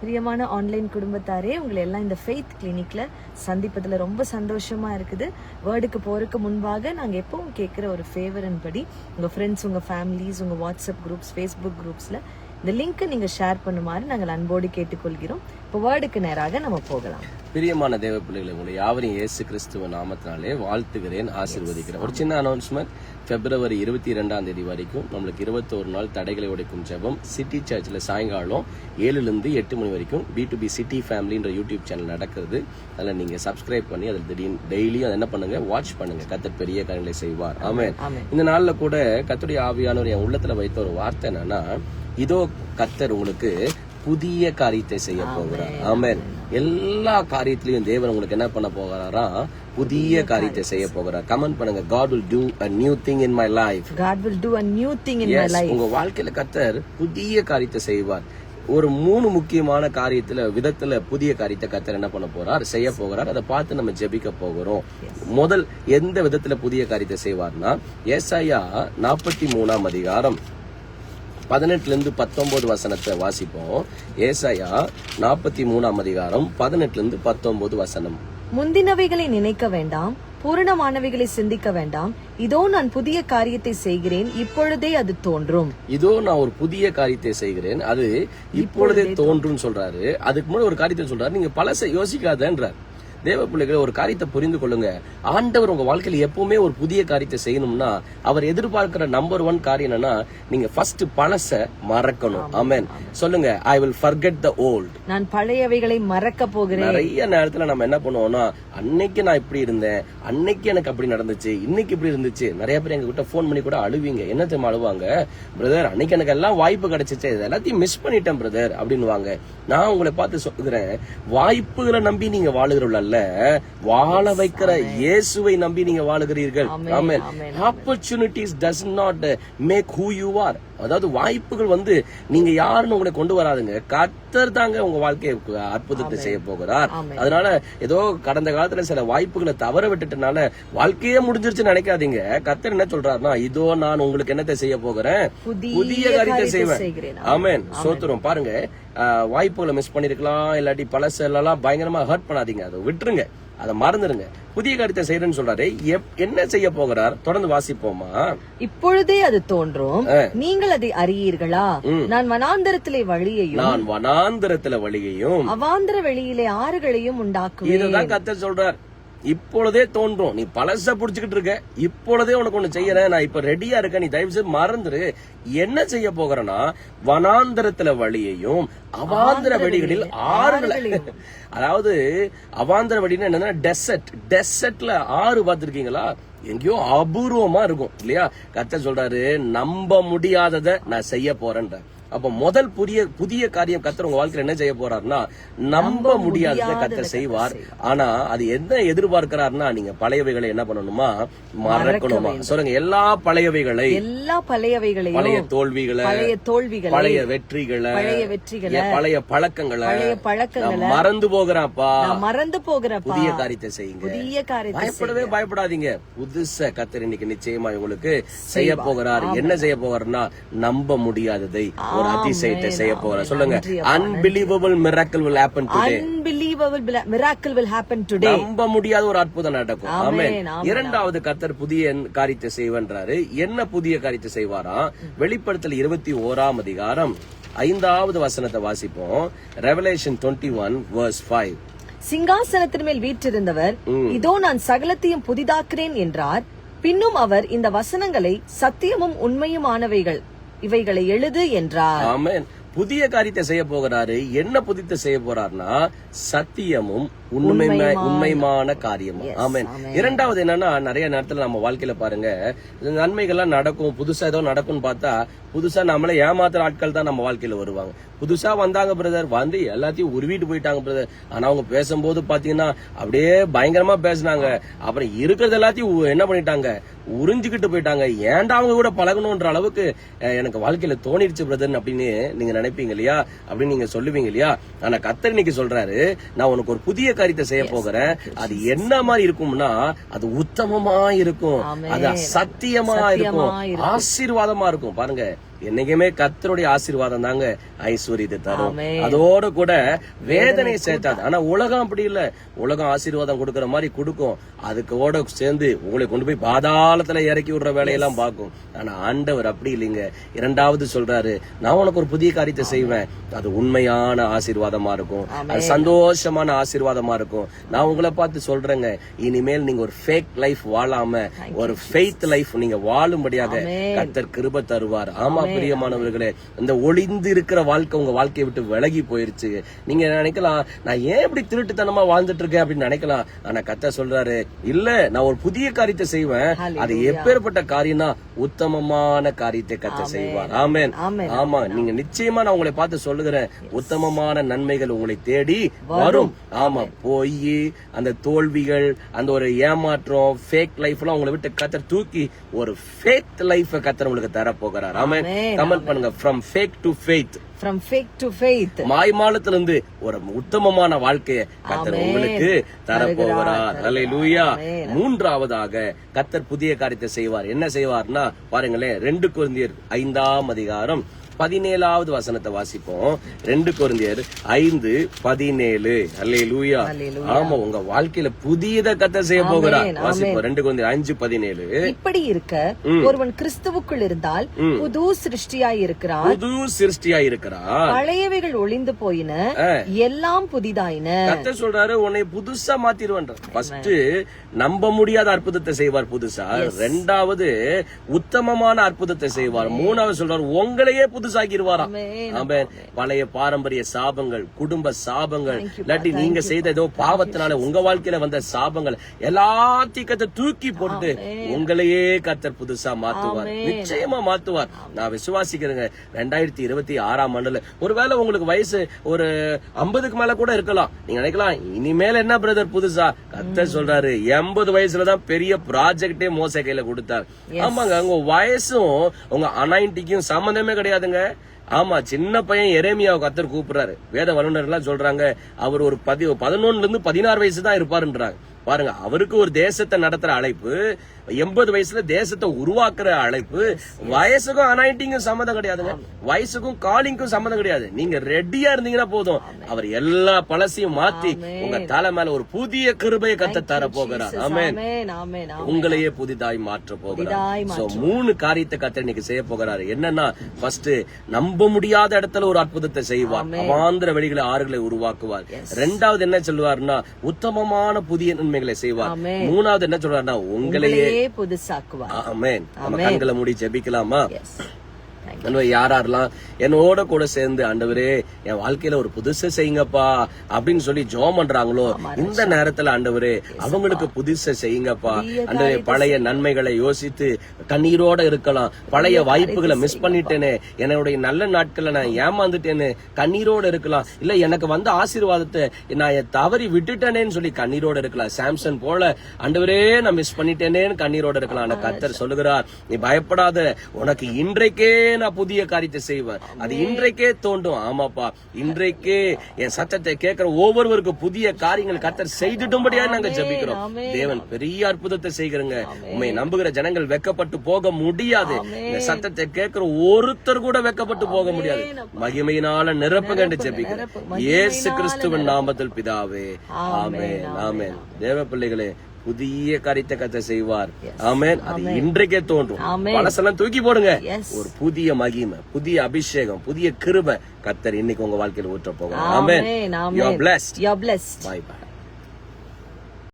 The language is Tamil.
பிரியமான ஆன்லைன் குடும்பத்தாரே உங்களை எல்லாம் இந்த ஃபெய்த் கிளினிக்ல சந்திப்பதுல ரொம்ப சந்தோஷமா இருக்குது. வேர்டுக்கு போறதுக்கு முன்பாக நாங்க எப்பவும் கேட்குற ஒரு ஃபேவரன் படி உங்க ஃப்ரெண்ட்ஸ் உங்க ஃபேமிலிஸ் உங்க வாட்ஸ்அப் குரூப்ஸ் ஃபேஸ்புக் குரூப்ஸ்ல இந்த லிங்க்கை நீங்க ஷேர் பண்ணுமாறு நாங்கள் அன்போடு கேட்டுக்கொள்கிறோம். இப்போ வேர்டுக்கு நேராக நம்ம போகலாம். பிரியமான தேவ பிள்ளைகளை உங்களை யாவரையும் இயேசு கிறிஸ்துவ நாமத்தினாலே வாழ்த்துகிறேன் ஆசீர்வதிக்கிறேன். ஒரு சின்ன அனௌன்ஸ்மெண்ட் பிப்ரவரி இருபத்தி ரெண்டாம் தேதி வரைக்கும் நம்மளுக்கு இருபத்தோரு நாள் தடைகளை உடைக்கும் ஜெபம் சிட்டி சர்ச்சில் சாயங்காலம் ஏழுலேருந்து எட்டு மணி வரைக்கும் பி டு பி சிட்டி ஃபேமிலின்ற யூடியூப் சேனல் நடக்கிறது. அதில் நீங்கள் சப்ஸ்கிரைப் பண்ணி அதில் திடீர்னு டெய்லியும் அதை என்ன பண்ணுங்க? வாட்ச் பண்ணுங்க. கத்தர் பெரிய காரியங்களை செய்வார். ஆமென். இந்த நாள்ல கூட கத்துடைய ஆவியானவர் என் உள்ளத்துல வைத்த ஒரு வார்த்தை என்னன்னா இதோ கத்தர் உங்களுக்கு புதிய காரியத்தை செய்ய போகிறார். ஆமென். எல்லா காரியத்திலையும் தேவன் உங்களுக்கு என்ன பண்ண போகிறாரா? புதிய காரியத்தை செய்ய போகிறார். கமெண்ட் பண்ணுங்க. God will do a new thing in my life. God will do a new thing in my Yes, life. உங்க வாழ்க்கையில கத்தர் புதிய காரியத்தை செய்வார். ஒரு மூணு முக்கியமான காரியத்துல விதத்துல புதிய காரியத்தை கத்தர் என்ன பண்ண போறார்? செய்ய போகிறார். அதை பார்த்து நம்ம ஜெபிக்க போகிறோம். முதல் எந்த விதத்துல புதிய காரியத்தை செய்வார்னா ஏசாயா நாற்பத்தி மூணாம் அதிகாரம். பதினெட்டுல இருந்து பத்தொன்பது வசனத்தை வாசிப்போம். ஏசாயா நாற்பத்தி மூணாம் அதிகாரம் பதினெட்டுல இருந்து பத்தொன்பது வசனம். முந்தினவைகளை நினைக்க வேண்டாம் பூரணமானவைகளை சிந்திக்க வேண்டாம். இதோ நான் புதிய காரியத்தை செய்கிறேன் இப்பொழுதே அது தோன்றும். இதோ நான் ஒரு புதிய காரியத்தை செய்கிறேன் அது இப்பொழுதே தோன்றும். சொல்றாரு. அதுக்கு முன்னாடி ஒரு காரியத்தை சொல்றாரு. நீங்க பழசை யோசிக்காதன்றார். தேவ பிள்ளைகளை ஒரு காரியத்தை புரிந்து கொள்ளுங்க. ஆண்டவர் உங்க வாழ்க்கையில எப்பவுமே ஒரு புதிய காரியத்தை செய்யணும்னா அவர் எதிர்பார்க்கிற நம்பர் ஒன் காரியம் என்னன்னா நீங்க ஃபர்ஸ்ட் பழச மறக்கணும். ஆமென் சொல்லுங்க I will forget the old நான் பழையவைகளை மறக்க போகிறேன். நிறைய நேரத்துல நம்ம என்ன பண்ணுவோம்னா அன்னைக்கு நான் இப்படி இருந்தேன் அன்னைக்கு எனக்கு அப்படி நடந்துச்சு இன்னைக்கு இப்படி இருந்துச்சு. நிறைய பேர் எங்க கிட்ட ஃபோன் பண்ணி கூட அழுவீங்க. என்ன தெரியுமா அழுவாங்க? பிரதர் அன்னைக்கு எனக்கு எல்லாம் வாய்ப்பு கிடைச்சிச்சு இது எல்லாத்தையும் மிஸ் பண்ணிட்டேன் பிரதர் அப்படின்னுவாங்க. நான் உங்களை பார்த்து சொல்லுகிறேன் வாய்ப்புகளை நம்பி நீங்க வாழுகிறவள் அல்ல வாழ வைக்கிற இயேசுவை நம்பி நீங்க வாழுகிறீர்கள். Amen, opportunities does not make who you are அதாவது வாய்ப்புகள் வந்து நீங்க யாருன்னு உங்களை கொண்டு வராதுங்க. கத்தர் தாங்க உங்க வாழ்க்கையை அற்புதத்தை செய்ய போகிறார். அதனால ஏதோ கடந்த காலத்துல சில வாய்ப்புகளை தவற விட்டுட்டனால வாழ்க்கையே முடிஞ்சிருச்சுன்னு நினைக்காதீங்க. கத்தர் என்ன சொல்றாருன்னா இதோ நான் உங்களுக்கு என்னத்தை செய்ய போகிறேன்? புதிய காரியத்தை செய்வேன். ஆமென். சோத்துரும் பாருங்க. வாய்ப்புகளை மிஸ் பண்ணிருக்கலாம் இல்லாட்டி பழசெல்லாம் பயங்கரமா ஹர்ட் பண்ணாதீங்க. அதை விட்டுருங்க. அதை மறந்துடுங்க புதிய காரியத்தை செய்யறேன்னு சொல்றாரு. என்ன செய்ய போகிறார்? தொடர்ந்து வாசிப்போமா? இப்பொழுதே அது தோன்றும். நீங்கள் அதை அறியீர்களா? நான் வனாந்தரத்திலே வழியையும் நான் வனாந்திரத்துல வழியையும் அவாந்தர வெளியிலே ஆறுகளையும் உண்டாக்குவேன். இதுதான் கத்த சொல்றார். இப்பொழுதே தோன்றும். நீ பழச புடிச்சுக்கிட்டு இருக்க. இப்பொழுதே உனக்கு ஒண்ணு செய்யறேன். நான் இப்ப ரெடியா இருக்கேன் நீ தயவு செய்து மறந்துரு. என்ன செய்ய போகிறேன்னா வனாந்தரத்துல வழியையும் அவாந்திர வெளிகளில் ஆறுகளை அதாவது அவாந்திர வழின்னா என்னன்னா டெசர்ட் டெசர்ட்ல ஆறு பார்த்திருக்கீங்களா? எங்கேயோ அபூர்வமா இருக்கும். இல்லையா? கத்த சொல்றாரு நம்ப முடியாததை நான் செய்ய போறேன்ற அப்ப முதல் புதிய புதிய காரியம் கத்தர் உங்க வாழ்க்கையில என்ன செய்ய போறாருன்னா நம்ப முடியாததை கத்தர் செய்வார். ஆனா அது என்ன எதிர்பார்க்கிறாருன்னா நீங்க பழையவைகளை என்ன பண்ணணுமா? மறக்கணுமா? சொல்லுங்க எல்லா பழையவைகளை எல்லா பழையவைகளையும் பழைய தோல்விகளை பழைய தோல்விகளை பழைய வெற்றிகளை பழைய வெற்றிகளை பழைய பழக்கங்களை பழைய பழக்கங்களை மறந்து போகிறேன்ப்பா. நான் மறந்து போகிறப்பா புதிய காரியத்தை செய்யுங்க. புதிய காரியத்தை பயப்படவே பயப்படாதீங்க. புதுசா கத்தர் இன்னைக்கு நிச்சயமா உங்களுக்கு செய்ய போகிறார். என்ன செய்ய போகிறார்னா நம்ப முடியாததை. ஒரு அதிசயத்தை செய்ய போகிறார் சொல்லுங்க. Unbelievable miracle will happen today. Unbelievable miracle will happen today. நம்ப முடியாத ஒரு அற்புதம் நடக்கும். ஆமென். இரண்டாவது கத்தர் புதிய காரியத்தை செய்வன்றாரு. என்ன புதிய காரியத்தை செய்வாரா வெளிப்படுத்தல் இருபத்தி ஓராம் அதிகாரம். ஐந்தாவது வசனத்தை வாசிப்போம். Revelation twenty one verse five சிங்காசனத்தின் மேல் வீற்றிருந்தவர் இதோ நான் சகலத்தையும் புதிதாக்குறேன் என்றார். பின்னும் அவர் இந்த வசனங்களை சத்தியமும் உண்மையுமானவைகள். இவைகளை எழுது என்றார். ஆமென். புதிய காரியத்தை செய்ய போகிறாரு. என்ன புதித்த செய்ய போறாருன்னா சத்தியமும் உண்மை உண்மைமான காரியமும். ஆமென். இரண்டாவது என்னன்னா நிறைய நேரத்துல நம்ம வாழ்க்கையில பாருங்க இந்த நன்மைகள்லாம் நடக்கும் புதுசா ஏதோ நடக்கும்னு பார்த்தா புதுசா நம்மள ஏமாத்துற ஆட்கள் தான் நம்ம வாழ்க்கையில வருவாங்க. புதுசா வந்தாங்க பிரதர் வந்து எல்லாத்தையும் உருவிட்டு போயிட்டாங்க பிரதர் ஆனா அவங்க பேசும்போது பாத்தீங்கன்னா அப்படியே பயங்கரமா பேசுனாங்க. அப்புறம் இருக்கிறது எல்லாத்தையும் என்ன பண்ணிட்டாங்க? உறிஞ்சுக்கிட்டு போயிட்டாங்க. ஏன்டா அவங்க கூட பழகணும்ன்ற அளவுக்கு எனக்கு வாழ்க்கையில தோணிடுச்சு பிரதர் அப்படின்னு நீங்க நினைப்பீங்க இல்லையா? அப்படின்னு நீங்க சொல்லுவீங்க இல்லையா? ஆனா கத்தர் இன்னைக்கு சொல்றாரு நான் உனக்கு ஒரு புதிய காரியத்தை செய்ய போகிறேன். அது என்ன மாதிரி இருக்கும்னா அது உத்தமமா இருக்கும். அது சத்தியமா இருக்கும். ஆசீர்வாதமா இருக்கும். பாருங்க. என்னைக்குமே கத்தருடைய ஆசீர்வாதம் தாங்க ஐஸ்வர்யத்தை தரும். அதோட கூட வேதனையை சேர்த்தாது ஆனா உலகம் அப்படி இல்ல. உலகம் ஆசீர்வாதம் கொடுக்கற மாதிரி கொடுக்கும். அதுக்கோட சேர்ந்து உங்களை கொண்டு போய் பாதாளத்துல இறக்கி விடுற வேலையெல்லாம் பார்க்கும். ஆனா ஆண்டவர் அப்படி இல்லைங்க. இரண்டாவது சொல்றாரு நான் உனக்கு ஒரு புதிய காரியத்தை செய்வேன். அது உண்மையான ஆசீர்வாதமா இருக்கும். அது சந்தோஷமான ஆசீர்வாதமா இருக்கும். நான் உங்களை பார்த்து சொல்றேங்க. இனிமேல் நீங்க ஒரு ஃபேக் லைஃப் வாழாம ஒரு ஃபெய்த் லைஃப் நீங்க வாழும்படியாக கர்த்தர் கிருப தருவார். ஆமா பிரியமானவர்களே இந்த ஒளிந்து இருக்கிற வாழ்க்கை உங்க வாழ்க்கையை விட்டு விலகி போயிருச்சு. நீங்க நினைக்கலாம் நான் ஏன் இப்படி திருட்டுத்தனமா வாழ்ந்துட்டு இருக்கேன் அப்படின்னு நினைக்கலாம். ஆனா கர்த்தர் சொல்றாரு இல்ல நான் ஒரு புதிய காரியத்தை செய்வேன். அது எப்பேற்பட்ட காரியம்னா உத்தமமான காரியத்தை கர்த்தர் செய்வார். ஆமென். ஆமா நீங்க நிச்சயமா நான் உங்களை பார்த்து சொல்லுகிறேன். உத்தமமான நன்மைகள் உங்களை தேடி வரும். ஆமா பொய் அந்த தோல்விகள் அந்த ஒரு ஏமாற்றம் ஃபேக் லைஃப் எல்லாம் உங்களை விட்டு கத்தர் தூக்கி ஒரு ஃபேக் லைஃப் கத்தர் உங்களுக்கு தர போகிறார் ஆமென். ஆமென். கமெண்ட் பண்ணுங்க. From fake to faith from fake to faith மாய்மாலத்துல இருந்து ஒரு உத்தமமான வாழ்க்கையை கத்தர். உங்களுக்கு தர போகிறார் தருகிறார். அல்லேலூயா ஆமென். மூன்றாவதாக கத்தர் புதிய காரியத்தை செய்வார். என்ன செய்வார்னா பாருங்களேன் ரெண்டு குருந்தியர் ஐந்தாம் அதிகாரம் பதினேழாவது வசனத்தை வாசிப்போம். ரெண்டு குருந்தியர் ஐந்து பதினேழு. அல்லேலூயா. அல்லேலூயா. ஆமா உங்க வாழ்க்கையில புதியதை கத்தர் செய்ய போகிறார். வாசிப்போம். ரெண்டு குருந்தியர் அஞ்சு பதினேழு. இப்படி இருக்க ஒருவன் கிறிஸ்துவுக்குள் இருந்தால் புது சிருஷ்டியாய் இருக்கிறான் புது சிருஷ்டியா இருக்கிறார். பழையவைகள் ஒளிந்து போயின எல்லாம் புதிதாயின. கர்த்தர் சொல்றாரு உன்னை புதுசா மாத்திருவான் ஃபர்ஸ்ட் நம்ப முடியாத அற்புதத்தை செய்வார் புதுசா. ரெண்டாவது உத்தமமான அற்புதத்தை செய்வார். மூணாவது சொல்றாரு உங்களையே புதுசாக்கிடுவாராம் ஆமென். பழைய பாரம்பரிய சாபங்கள் குடும்ப சாபங்கள். இல்லாட்டி நீங்க செய்த ஏதோ பாவத்தினால உங்க வாழ்க்கையில வந்த சாபங்கள் எல்லாத்தையும் கத்த தூக்கி போட்டு உங்களையே கத்தர் புதுசா மாத்துவார். நிச்சயமா மாத்துவார். நான் விசுவாசிக்கிறேங்க. ரெண்டாயிரத்தி இருபத்தி ஆறாம் ஆண்டுல ஒருவேளை உங்களுக்கு வயசு ஒரு ஐம்பதுக்கு மேல கூட இருக்கலாம். நீங்க நினைக்கலாம் இனிமேல் என்ன பிரதர் புதுசா? கத்தர் சொல்றாரு எண்பது வயசுலதான் பெரிய ப்ராஜெக்டே மோச கையில கொடுத்தார். ஆமாங்க உங்க வயசும் உங்க அனாயிண்டிக்கும் சம்பந்தமே கிடையாதுங்க. ஆமா சின்ன பையன் எரேமியாவை கத்தர் கூப்பிடுறாரு. வேத வல்லுநர்லாம் சொல்றாங்க அவர் ஒரு பதி பதினொன்னுல இருந்து பதினாறு வயசு தான் இருப்பாருன்றாங்க. பாருங்க அவருக்கு ஒரு தேசத்தை நடத்துற அழைப்பு எண்பது வயசுல தேசத்தை உருவாக்குற அழைப்பு வயசுக்கும் அனாயிட்டிங்கும் சம்மந்தம் கிடையாதுங்க. வயசுக்கும் காலிங்க்கும் சம்மந்தம் கிடையாது. நீங்க ரெடியா இருந்தீங்கன்னா போதும். அவர் எல்லா பழசையும் மாத்தி உங்க தலை மேல ஒரு புதிய கிருபையை கத்த தர போகிறார். ஆமென். உங்களையே புதிதாய் மாற்ற போகிறார். மூணு காரியத்தை கத்தர் இன்னைக்கு செய்ய போகிறாரு. என்னன்னா ஃபர்ஸ்ட் நம்ப முடியாத இடத்துல ஒரு அற்புதத்தை செய்வார். அவாந்திர வெளிகளை ஆறுகளை உருவாக்குவார். ரெண்டாவது என்ன சொல்லுவாருன்னா உத்தமமான புதிய நன்மைகளை செய்வார். மூணாவது என்ன சொல்றாருன்னா உங்களையே புதுசாக்குவார். ஆமென். நம்ம கண்களை மூடி ஜெபிக்கலாமா? யாரெல்லாம் என்னோட கூட சேர்ந்து ஆண்டவரே என் வாழ்க்கையில ஒரு புதுசை செய்யுங்கப்பா அப்படின்னு சொல்லி ஜோம் பண்றாங்களோ இந்த நேரத்துல ஆண்டவரே அவங்களுக்கு புதுசை செய்யுங்கப்பா. ஆண்டவரே பழைய நன்மைகளை யோசித்து கண்ணீரோட இருக்கலாம். பழைய வாய்ப்புகளை மிஸ் பண்ணிட்டேனே என்னுடைய நல்ல நாட்களை நான் ஏமாந்துட்டேன்னு கண்ணீரோட இருக்கலாம். இல்ல எனக்கு வந்த ஆசீர்வாதத்தை நான் தவறி விட்டுட்டேனேன்னு சொல்லி கண்ணீரோட இருக்கலாம். சாம்சன் போல ஆண்டவரே நான் மிஸ் பண்ணிட்டேனேன்னு கண்ணீரோட இருக்கலாம். ஆனா கத்தர் சொல்லுகிறார் நீ பயப்படாத உனக்கு இன்றைக்கே நான் புதிய காரியத்தை செய்வேன். அது இன்றைக்கே தோண்டும். ஆமாப்பா. இன்றைக்கே என் சத்தத்தை கேட்கிற ஒவ்வொருவருக்கும் புதிய காரியங்கள் கத்தர் செய்துட்டும்படியா நாங்க ஜெபிக்கிறோம். தேவன் பெரிய அற்புதத்தை செய்கிறங்க. உண்மை நம்புகிற ஜனங்கள் வெக்கப்பட்டு போக முடியாது. இந்த சத்தத்தை கேட்கிற ஒருத்தர் கூட வெக்கப்பட்டு போக முடியாது. மகிமையினால நிரப்புங்க என்று ஜெபிக்கிறேன் இயேசு கிறிஸ்துவின் நாமத்தில் பிதாவே. ஆமென் ஆமென் தேவ பிள்ளைகளே புதிய காரியத்தை செய்வார். ஆமென். அது இன்றைக்கே தோன்றும். பழசெல்லாம் தூக்கி போடுங்க. ஒரு புதிய மகிமை புதிய அபிஷேகம் புதிய கிருபை கத்தர் இன்னைக்கு உங்க வாழ்க்கையில ஊற்ற போகிறார். Amen. You are amen. Blessed you are blessed by by